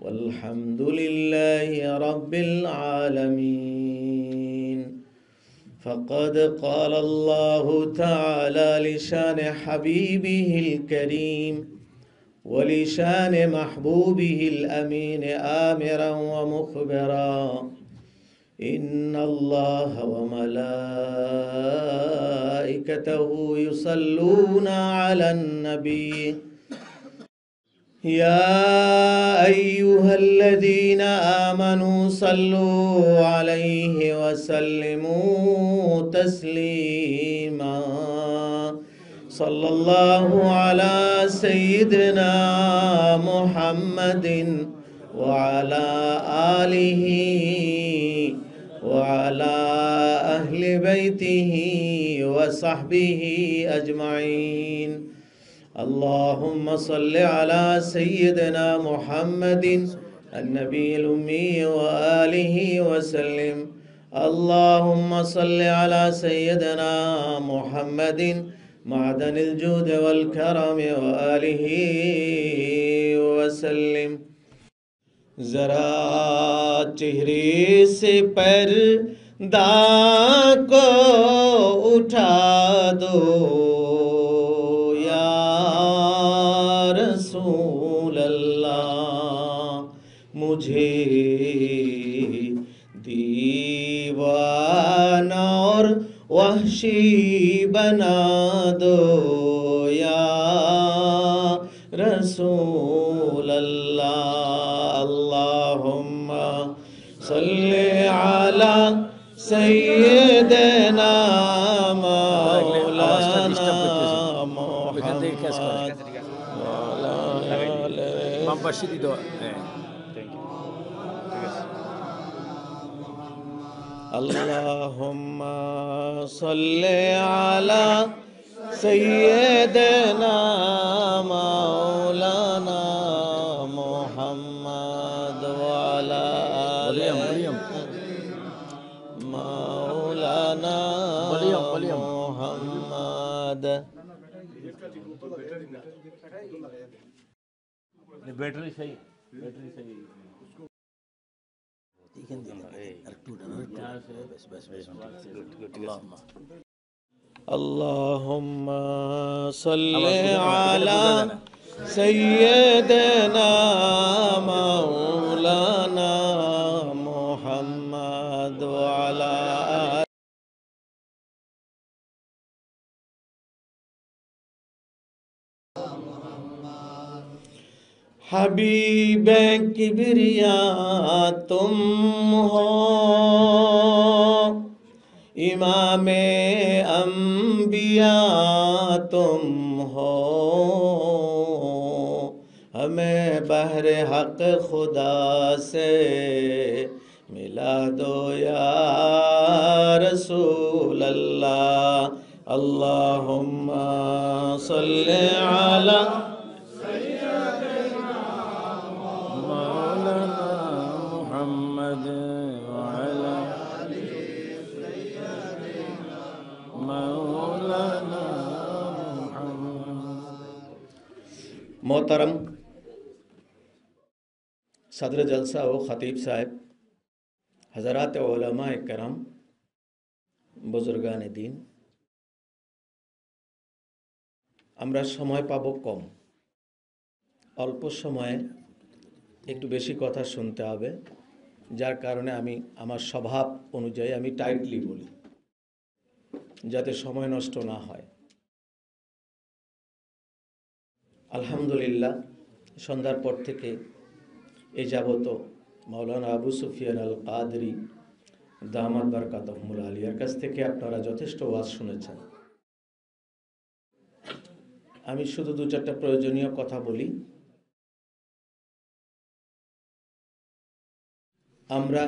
والحمد لله رب العالمين. فقد قال الله تعالى لشان حبيبه الكريم ولشان محبوبه الأمين آمرا ومخبرا. إن الله وملائكته يصلون على النبي. يا أيها الذين آمنوا صلوا عليه وسلموا تسليما. صلى الله على سيدنا محمد وعلى آله وعلى أهل بيته وصحبه أجمعين. اللهم صل على سيدنا محمد النبي الأمي وآله وسلم. اللهم صل على سيدنا محمد معدن الجود والكرم وآله وسلم. ذرا چہرے سے پردہ کو اٹھا دو۔ مجھے دیوانہ اور وحشی بنا دو یا رسول اللہ۔ اللہم صلی علی سیدنا مولانا محمد۔ مولانا۔ اللہم صلی علی سیدنا مولانا محمد وعلی مولانا محمد بیٹری صحیح بیٹری صحیح بس بس اللهم صل على سيدنا مولانا۔ حبیب کبریا تم ہو۔ امام انبیاء تم ہو۔ ہمیں بہر حق خدا سے ملا دو یا رسول اللہ۔ اللہم صلی علی मोहतरम सदर जलसा व ख़तीब साहब हज़रात ओलमा करम বুজুর্গান দিন আমরা সময় পাবো কম অল্প সময়ে একটু বেশি কথা শুনতে হবে যার কারণে আমি আমার স্বভাব অনুযায়ী আমি টাইটলি বলি যাতে সময় নষ্ট না হয় আলহামদুলিল্লাহ, সন্ধ্যার পর থেকে এ যাবত মৌলানা আবু সুফিয়ান আল কাদরি দামাদ বারকাতহমুল আলিয়ার কাছ থেকে আপনারা যথেষ্ট ওয়াজ শুনেছেন। আমি শুধু দু চারটা প্রয়োজনীয় কথা বলি। আমরা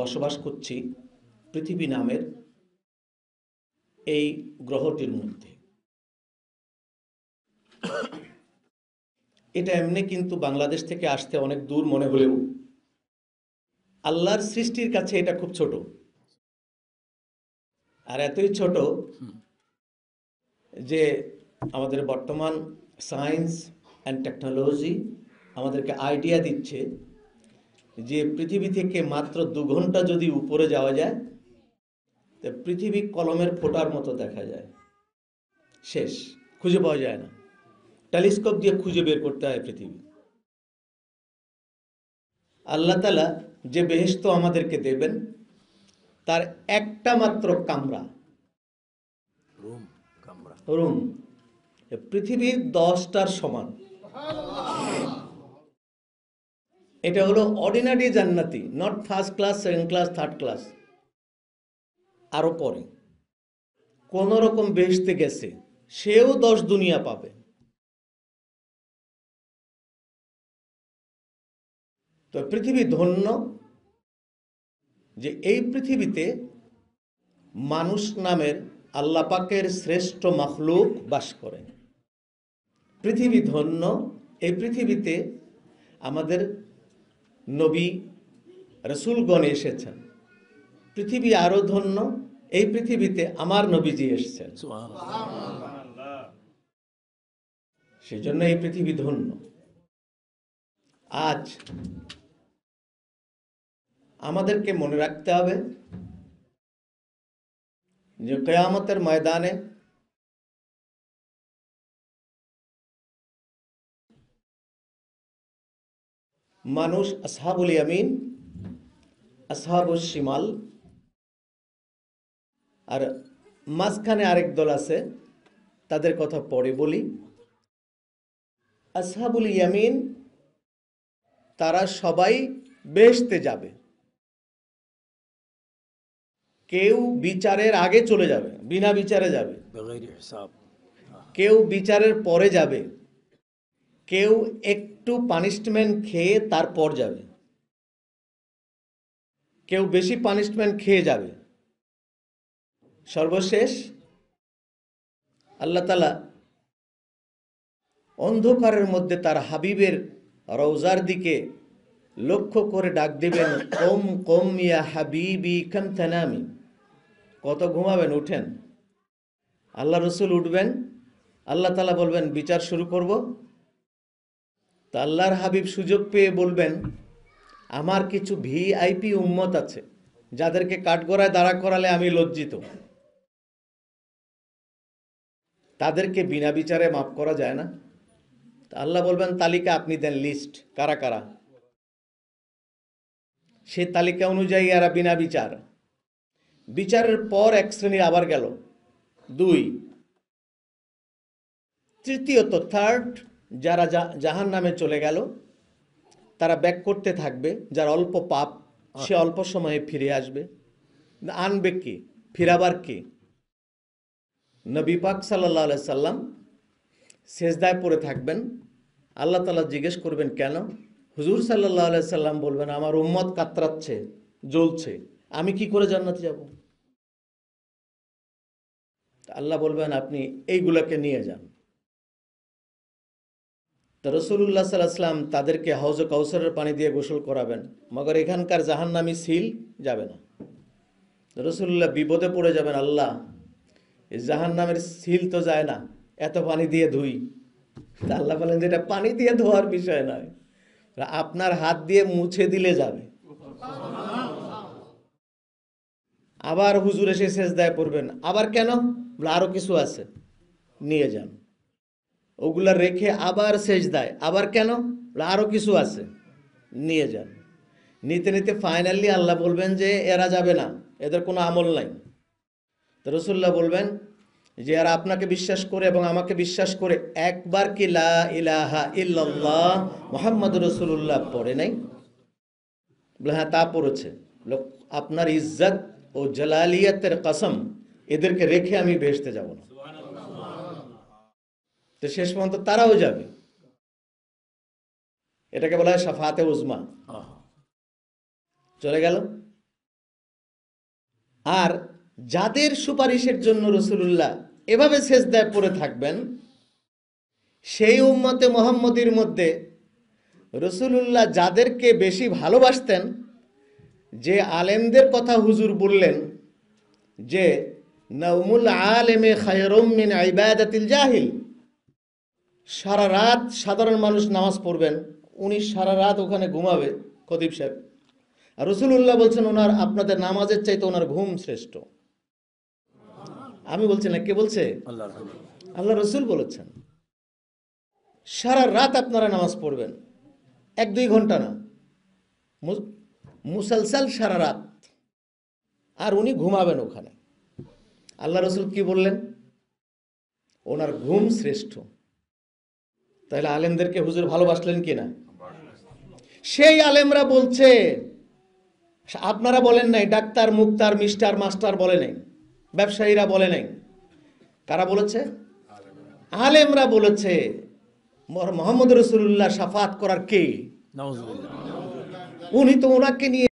বসবাস করছি পৃথিবী নামের এই গ্রহটির মধ্যে। এটা এমনি কিন্তু বাংলাদেশ থেকে আসতে অনেক দূর মনে হলেও আল্লাহর সৃষ্টির কাছে এটা খুব ছোট। আর এতই ছোট যে আমাদের বর্তমান সায়েন্স অ্যান্ড টেকনোলজি আমাদেরকে আইডিয়া দিচ্ছে যে পৃথিবী থেকে মাত্র দু ঘণ্টা যদি উপরে যাওয়া যায়, তো পৃথিবী কলমের ফোটার মতো দেখা যায়। শেষ, খুঁজে পাওয়া যায় না। টেলিস্কোপ দিয়ে খুঁজে বের করতে হয় পৃথিবী। আল্লাহ তালা যে বেহেস্ত আমাদেরকে দেবেন তার একটা মাত্র কামরা। রুম কামরা। রুম। পৃথিবী দশটার সমান। এটা হলো অর্ডিনারি জান্নাতি not first class second class third class আরও পরে। কোন রকম বেহেশতে গেছে সেও দশ দুনিয়া পাবে। তো পৃথিবী ধন্য যে এই পৃথিবীতে মানুষ নামের আল্লাহ পাকের শ্রেষ্ঠ মখলুক বাস করে। পৃথিবী ধন্য, এই পৃথিবীতে আমাদের নবী রসুলগণ এসেছেন। পৃথিবী আরও ধন্য, এই পৃথিবীতে আমার নবীজি এসেছেন। সেই এই পৃথিবী ধন্য। আজ আমাদেরকে মনে রাখতে হবে যে কেয়ামতের ময়দানে মানুষ আসহাবুল ইয়ামিন আসহাবুল শিমাল আর মাঝখানে আরেক দল আছে, তাদের কথা পরে বলি। আসহাবুল ইয়ামিন, তারা সবাই বেহেশতে যাবে। কেউ বিচারের আগে চলে যাবে বিনা বিচারে যাবে। কেউ বিচারের পরে যাবে। কেউ একটু পানিশমেন্ট খেয়ে তারপর যাবে। কেউ বেশি পানিশমেন্ট খেয়ে যাবে। সর্বশেষ আল্লাহ তালা অন্ধকারের মধ্যে তার হাবিবের রৌজার দিকে লক্ষ্য করে ডাক দেবেন কম কম ইয়া হাবিবি কাম থানামি কত ঘুমাবেন? উঠেন। আল্লাহ রসুল উঠবেন। আল্লাহ তালা বলবেন, বিচার শুরু করব। তা আল্লাহর হাবিব সুযোগ পেয়ে বলবেন, আমার কিছু ভিআইপি উম্মত আছে, যাদেরকে কাঠগড়ায় দাঁড়া করালে আমি লজ্জিত। তাদেরকে বিনা বিচারে মাফ করা যায় না? তা আল্লাহ বলবেন, তালিকা আপনি দেন, লিস্ট। কারা কারা? সে তালিকা অনুযায়ী এরা বিনা বিচার। বিচারের পর এক শ্রেণি আবার গেল। দুই। তৃতীয়ত থার্ড যারা জাহান নামে চলে গেল, তারা ব্যাক করতে থাকবে। যার অল্প পাপ, সে অল্প সময়ে ফিরে আসবে। আনবে কে? ফিরাবার কি? নবী পাক সাল্লাহ সাল্লাম শেষদায় পড়ে থাকবেন। আল্লাহ তালা জিজ্ঞেস করবেন, কেন? হুজুর সাল্লাহ সাল্লাম বলবেন, আমার উম্মত কাতরাচ্ছে, জ্বলছে। আমি কি করে জান্নাতে যাব? আল্লাহ বলবেন, আপনি এইগুলাকে নিয়ে যান। তো রসুল্লাহ সাল্লাম তাদেরকে হাউজ কাউসারের পানি দিয়ে গোসল করাবেন, মগর এখানকার জাহান্নামি সিল যাবে না। রসুল্লাহ বিপদে পড়ে যাবেন, আল্লাহ জাহান্নামের সিল তো যায় না, এত পানি দিয়ে ধুই। তা আল্লাহ বলেন যে এটা পানি দিয়ে ধোয়ার বিষয় নয়, আপনার হাত দিয়ে মুছে দিলে যাবে। আবার হুজুর এসে শেষ দায় পড়বেন। আবার কেন? বলে, আরও কিছু আছে। নিয়ে যান। ওগুলা রেখে আবার শেষ দেয় আবার কেন? বলে, আরও কিছু আছে। নিয়ে যান। নিতে নিতে ফাইনালি আল্লাহ বলবেন যে, এরা যাবে না। এদের কোনো আমল নাই। তো রসুল্লাহ বলবেন যে, এরা আপনাকে বিশ্বাস করে এবং আমাকে বিশ্বাস করে একবার কি ইলাহা ইল্লাল্লাহ মোহাম্মদ রসুল্লাহ পড়ে নাই? হ্যাঁ তা পড়েছে। আপনার ইজ্জত ও জালালিয়াতের কসম, এদেরকে রেখে আমি বেসতে যাব না। তো শেষ পর্যন্ত তারাও যাবে। এটাকে বলা হয় সাফাতে উজমা। চলে গেল। আর যাদের সুপারিশের জন্য রসুল্লাহ এভাবে শেষদায় পড়ে থাকবেন, সেই উম্মতে মোহাম্মদীর মধ্যে রসুলুল্লাহ যাদেরকে বেশি ভালোবাসতেন যে আলেমদের কথা হুজুর বললেন যে নৌমুল আলেমে খায়রম মিন ইবাদাতিল জাহিল। সারা রাত সাধারণ মানুষ নামাজ পড়বেন উনি সারা রাত ওখানে ঘুমাবে খতিব সাহেব। আর রসুল্লাহ বলছেন ওনার আপনাদের নামাজের চাইতে ওনার ঘুম শ্রেষ্ঠ। আমি বলছি না কে বলছে? আল্লাহ রসুল বলেছেন। সারা রাত আপনারা নামাজ পড়বেন এক দুই ঘণ্টা না। মুসলসাল সারা রাত। আর উনি ঘুমাবেন ওখানে। আল্লাহ রসুল কি বললেন? ওনার ঘুম শ্রেষ্ঠ। তাহলে আলেমদেরকে হুজুর ভালোবাসলেন কিনা সেই আলেমরা বলছে, আপনারা বলেন নাই, ডাক্তার, মুক্তার, মিস্টার, মাস্টার বলে নাই, ব্যবসায়ীরা বলে নাই। কারা বলেছে? আলেমরা বলেছে মোহাম্মদ রসুল্লাহ সাফাত করার কে? উনি তো ওনাকে নিয়ে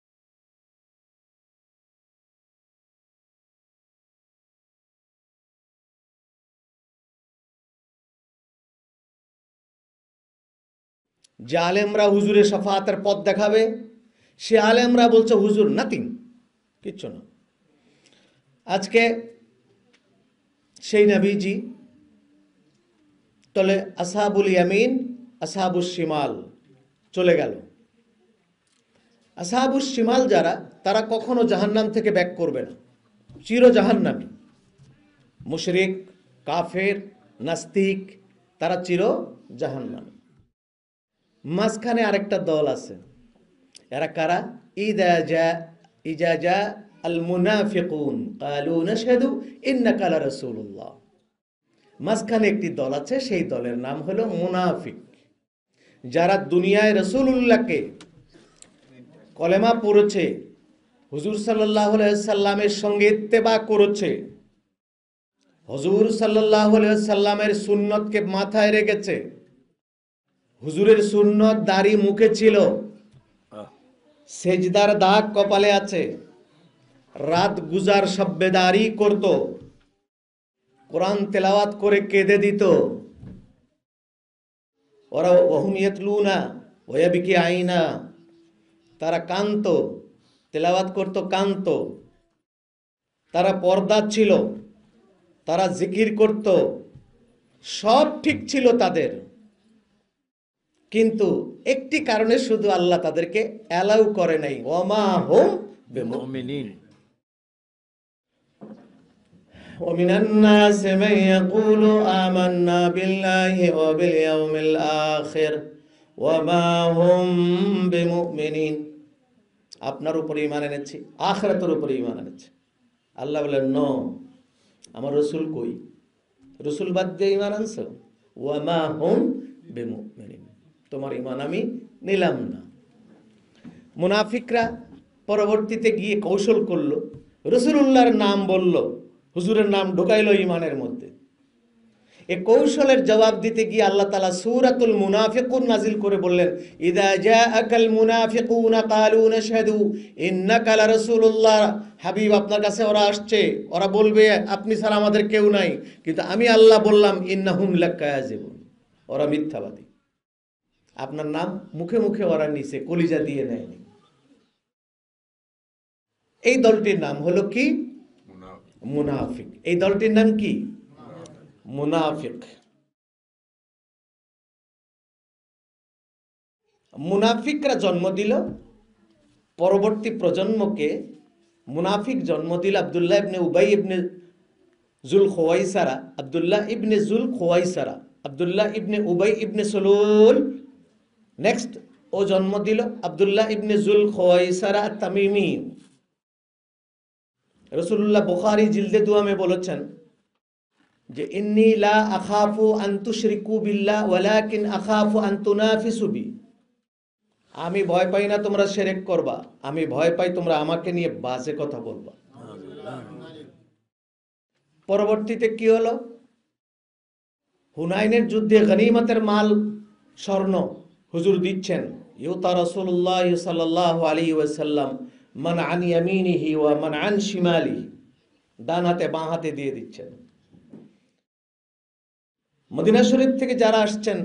যে আলেমরা হুজুরের সাফাতের পথ দেখাবে, সে আলেমরা বলছে, হুজুর নাথিং কিচ্ছু না। আজকে সেই নবীজি, তলে আসাবুল ইয়ামিন আসহাবুল শিমাল চলে গেল। আসহাবুল শিমাল যারা, তারা কখনো জাহান্নাম থেকে ব্যাক করবে না। চির জাহান্নামী। মুশরিক, কাফের, নাস্তিক, তারা চির জাহান্নামী। মাঝখানে আরেকটা দল আছে। এরা কারা? ইদা আল মুনাফিকুন কালু মাঝখানে একটি দল আছে, সেই দলের নাম হলো মুনাফিক। যারা দুনিয়ায় রসুল্লাহকে কলেমা পড়েছে হুজুর সাল্লাহ সাল্লামের সঙ্গে ইত্তেবা করেছে। হুজুর সাল্লাহ সাল্লামের সুন্নতকে মাথায় রেখেছে। হুজুরের সুন্নত দাড়ি মুখে ছিল। সেজদার দাগ কপালে আছে। রাত গুজার সভ্যেদারি করত। কোরআন তেলাওয়াত করে কেঁদে দিত। ওরা ওহমিয়ত লুনা ওয়াবিকি আইনা। তারা কান্ত তেলাওয়াত করত কান্ত তারা পর্দা ছিল তারা জিকির করত সব ঠিক ছিল তাদের কিন্তু একটি কারণে শুধু আল্লাহ তাদেরকে অ্যালাউ করে নাই ওমা হোম বেমুমিন মুমিনিন ومن الناس من يقول آمنا بالله وباليوم الآخر وما هم بمؤمنين আপনার উপরে ইমান এনেছি, আখরাতের উপরে ইমান এনেছি। আল্লাহ বলেন, ন, আমার রসুল কই? রসুল বাদ দিয়ে ইমান আনছো? ওয়ামা হুম বেমুমিনিন। তোমার ইমান আমি নিলাম না। মুনাফিকরা পরবর্তীতে গিয়ে কৌশল করল, রসুলুল্লাহর নাম বলল, হুজুরের নাম ঢুকাইলো ইমানের মধ্যে। এ কৌশলের জবাব দিতে গিয়ে আল্লাহ তালা সুরাতুল মুনাফিকুন নাজিল করে বললেন ইদা জাআকাল মুনাফিকুনা ক্বালু নাশহাদু ইন্নাকা রাসূলুল্লাহ হাবিব আপনার কাছে ওরা আসছে ওরা বলবে আপনি ছাড়া আমাদের কেউ নাই। কিন্তু আমি আল্লাহ বললাম ইন্নাহুম লাকায়াজিবুন ওরা মিথ্যাবাদী। আপনার নাম মুখে মুখে ওরা নিছে কলিজা দিয়ে নেয়নি। এই দলটির নাম হলো কি? মুনাফিক। এই দলটির নাম কি? মুনাফিক মুনাফিকরা জন্ম দিল পরবর্তী প্রজন্মকে, মুনাফিক জন্ম দিল আবদুল্লাহ ইবনে উবাই ইবনে জুল খোয়াইসারা আবদুল্লাহ ইবনে জুল খোয়াইসারা Abdullah ibn Ubayy ibn Salul. Next ও জন্ম দিল আবদুল্লাহ ইবনে জুল খোয়াইসারা তামিমি রসুল্লাহ বুখারি জিলদে দুয়ামে বলেছেন যে ইন্নি লা আখাফু আন তুশরিকু বিল্লাহ, ওয়ালাকিন আখাফু আন তুনাফিসু বি। আমি ভয় পাই না তোমরা শিরক করবা, আমি ভয় পাই তোমরা আমাকে নিয়ে বাজে কথা বলবা। পরবর্তীতে কি হলো? হুনাইনের যুদ্ধে গনিমতের মাল, স্বর্ণ হুজুর দিচ্ছেন, ইউতা রাসূলুল্লাহ সাল্লাল্লাহু আলাইহি ওয়াসাল্লাম, মান আন ইয়ামিনিহি ওয়া মান আন শিমালিহি। ডান হাতে বাঁ হাতে দিয়ে দিচ্ছেন। মদিনা শরীফ থেকে যারা আসছেন,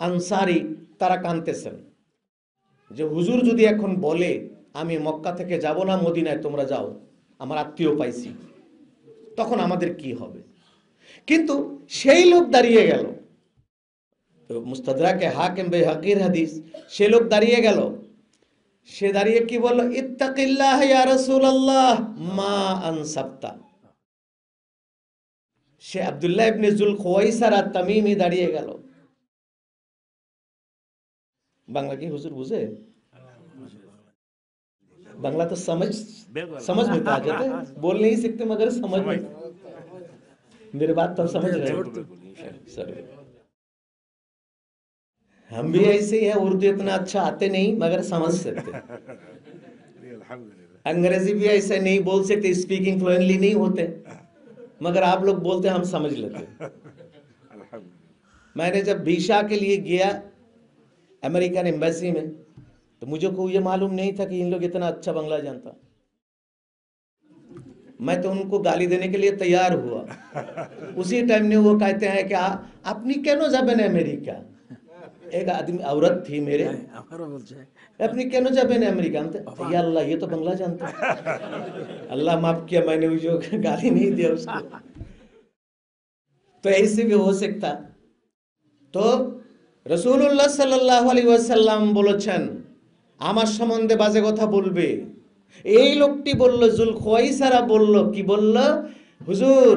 আনসারি তারা কানতেছেন যে হুজুর যদি এখন বলে, আমি মক্কা থেকে যাব না মদিনায়, তোমরা যাও, আমার আত্মীয় পাইছি, তখন আমাদের কি হবে? কিন্তু সেই লোক দাঁড়িয়ে গেল। মুস্তাদরাকে হাকিম বে হাকির হাদিস, সে লোক দাঁড়িয়ে গেল। সে দাঁড়িয়ে কি বলল? ইত্তাকিল্লাহ ইয়া রাসূলুল্লাহ, মা আনসাবতা সে আবদুল্লাহ ইবনে জুল খোয়াইসার আর তামিমি দাঁড়িয়ে গেল বাংলা কি হুজুর বুঝে بنگلہ تو سمجھ سمجھ میں آ جاتے بول نہیں سکتے مگر سمجھ میں. میرے بات تو ہم بھی ایسے ہی ہیں اردو اتنا اچھا آتے نہیں مگر سمجھ سکتے. انگریزی بھی ایسے نہیں بول سکتے اسپیکنگ فلوئنلی نہیں ہوتے. مگر آپ لوگ بولتے ہم سمجھ لیتے میں نے جب بیشا کے لیے گیا امریکن امبیسی میں، تو مجھے کوئی یہ معلوم نہیں تھا کہ ان لوگ اتنا اچھا بنگلہ جانتا۔ میں تو ان کو گالی دینے کے لیے تیار ہوا۔ اسی ٹائم نے وہ کہتے ہیں کہ اپنی کینو زبان ہے امریکہ एक आदमी औरत थी मेरे আমারও বলছে अपनी কেন যাবেন अमेरिका हम तो या अल्लाह ये तो बंगला जानता है अल्लाह माफ किया मैंने वो जो गाली नहीं दिया उसको तो ऐसे भी हो सकता তো রসুল্লাহ সাল্লাহ আলী ওয়াসাল্লাম বলেছেন আমার সম্বন্ধে বাজে কথা বলবে এই লোকটি বলল জুল খোয়াইসারা বলল কি বলল হুজুর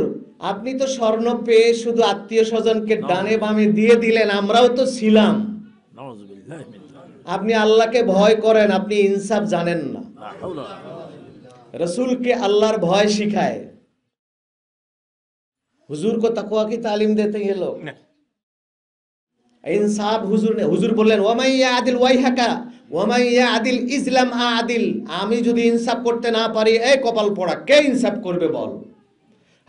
আপনি তো স্বর্ণ পেয়ে শুধু আত্মীয় স্বজনকে ডানে বামে দিয়ে দিলেন আমরাও তো ছিলাম নাউযু বিল্লাহি মিন যালিক আপনি আল্লাহকে ভয় করেন আপনি ইনসাফ জানেন না লা হাওলা ওয়ালা কুওয়াতা रसूल के अल्लाहर भय सिखाए हुजूर को तकवा की तालीम देते हैं ये लोग इंसाफ हुजूर ने हुजूर বললেন ওয়ামাইয়া আদিল ওয়াইহাকা ওয়ামাইয়া আদিল ইসলাম আদিল আমি যদি ইনসাফ করতে না পারি এই কপাল পড়া কে ইনসাফ করবে বল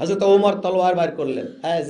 হযরত ওমর তলোয়ার বার করলেন। হ্যাঁ